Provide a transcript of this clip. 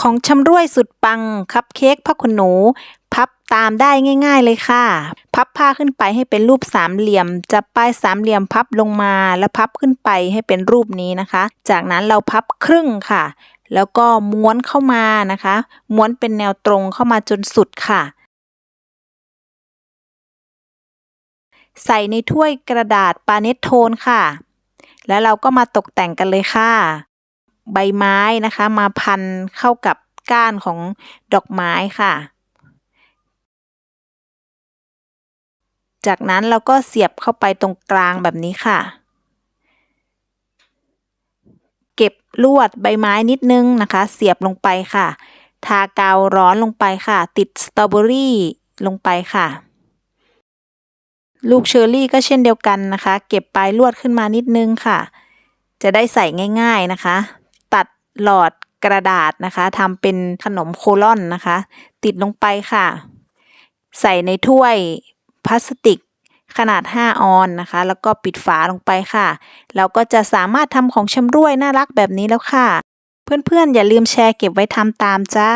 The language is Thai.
ของชำร่วยสุดปัง คัพเค้กผ้าขนหนู พับตามได้ง่าย ๆเลยค่ะ พับผ้าขึ้นไปให้เป็นรูปสามเหลี่ยม จับปลายสามเหลี่ยมพับลงมาแล้วพับขึ้นไปให้เป็นรูปนี้นะคะ จากนั้นเราพับครึ่งค่ะ แล้วก็ม้วนเข้ามานะคะ ม้วนเป็นแนวตรงเข้ามาจนสุดค่ะ ใส่ในถ้วยกระดาษปาเนตโทนค่ะ แล้วเราก็มาตกแต่งกันเลยค่ะ ใบไม้นะคะ มาพันเข้ากับก้านของดอกไม้ค่ะ จากนั้นเราก็เสียบเข้าไปตรงกลางแบบนี้ค่ะ เก็บลวดใบไม้นิดนึงนะคะ เสียบลงไปค่ะ ทากาวร้อนลงไปค่ะ ติดสตรอเบอรี่ลงไปค่ะ ลูกเชอร์รี่ก็เช่นเดียวกันนะคะ เก็บปลายลวดขึ้นมานิดนึงค่ะ จะได้ใส่ง่าย ๆนะคะ หลอดกระดาษนะคะทำเป็นขนมโคลอนนะคะ ติดลงไปค่ะ ใส่ในถ้วยพลาสติกขนาด 5 ออนนะคะ แล้วก็ปิดฝาลงไปค่ะ เราก็จะสามารถทำของชำร่วยน่ารักแบบนี้แล้วค่ะ เพื่อนๆ อย่าลืมแชร์เก็บไว้ทำตามจ้า